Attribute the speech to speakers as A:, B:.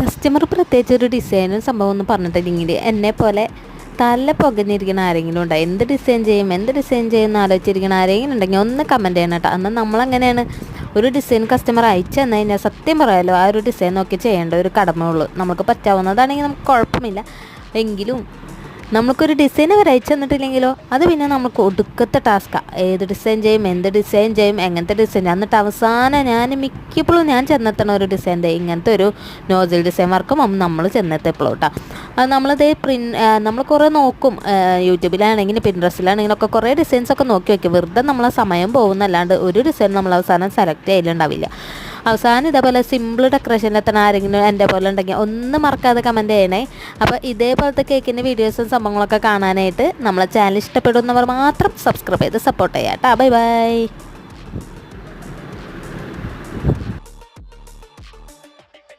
A: Customer പ്രത്യേകിച്ച് ഒരു ഡിസൈനും സംഭവം ഒന്നും പറഞ്ഞിട്ടില്ലെങ്കിൽ എന്നെ പോലെ തല പുകഞ്ഞിരിക്കുന്ന ആരെങ്കിലും ഉണ്ടോ? എന്ത് ഡിസൈൻ ചെയ്യും? എന്ത് ഡിസൈൻ ചെയ്യും എന്ന് ആലോചിച്ചിരിക്കുന്ന ആരെങ്കിലും ഉണ്ടെങ്കിൽ ഒന്ന് കമന്റ് ചെയ്യണം കേട്ടോ. എന്നാൽ നമ്മളങ്ങനെയാണ് ഒരു ഡിസൈൻ കസ്റ്റമർ അയച്ചു തന്നു കഴിഞ്ഞാൽ സത്യം പറയാമല്ലോ ആ ഒരു ഡിസൈൻ നോക്കി ചെയ്യേണ്ട ഒരു കടമയുള്ളൂ. നമുക്ക് പറ്റാവുന്നതാണെങ്കിൽ നമുക്ക് കുഴപ്പമില്ല. എങ്കിലും നമുക്കൊരു ഡിസൈൻ അയച്ചു തന്നിട്ടില്ലെങ്കിലോ അത് പിന്നെ നമുക്ക് ഒടുക്കത്തെ ടാസ്ക്കാണ് ഏത് ഡിസൈൻ ചെയ്യും എന്ത് ഡിസൈൻ ചെയ്യും എങ്ങനത്തെ ഡിസൈൻ എന്നിട്ട് അവസാനം ഞാൻ മിക്കപ്പോഴും ഞാൻ ചെന്നെത്തണ ഒരു ഡിസൈൻ ഇങ്ങനത്തെ ഒരു നോസിൽ ഡിസൈൻ വർക്കും നമ്മൾ ചെന്നെത്തപ്പോഴും കേട്ടോ അത് നമ്മളത് പ്രിന്റ് നമ്മൾ കുറേ നോക്കും. യൂട്യൂബിലാണെങ്കിലും പിൻട്രസ്റ്റിലാണെങ്കിലും ഒക്കെ കുറേ ഡിസൈൻസ് ഒക്കെ നോക്കി വയ്ക്കും വെറുതെ നമ്മളെ സമയം പോകുന്നല്ലാണ്ട് ഒരു ഡിസൈൻ നമ്മൾ അവസാനം സെലക്ട് ചെയ്യലുണ്ടാവില്ല. അവസാനം ഇതേപോലെ സിമ്പിൾ ഡെക്കറേഷൻ എത്തണ ആരെങ്കിലും എന്റെ പോലെ ഉണ്ടെങ്കിൽ ഒന്ന് മറക്കാതെ കമന്റ് ചെയ്യണേ. അപ്പോൾ ഇതേപോലത്തെ കേക്കിന്റെ വീഡിയോസും സംഭവങ്ങളൊക്കെ കാണാനായിട്ട് നമ്മളെ ചാനൽ ഇഷ്ടപ്പെടുന്നവർ മാത്രം സബ്സ്ക്രൈബ് ചെയ്ത് സപ്പോർട്ട് ചെയ്യാം കേട്ടോ ബൈ ബൈ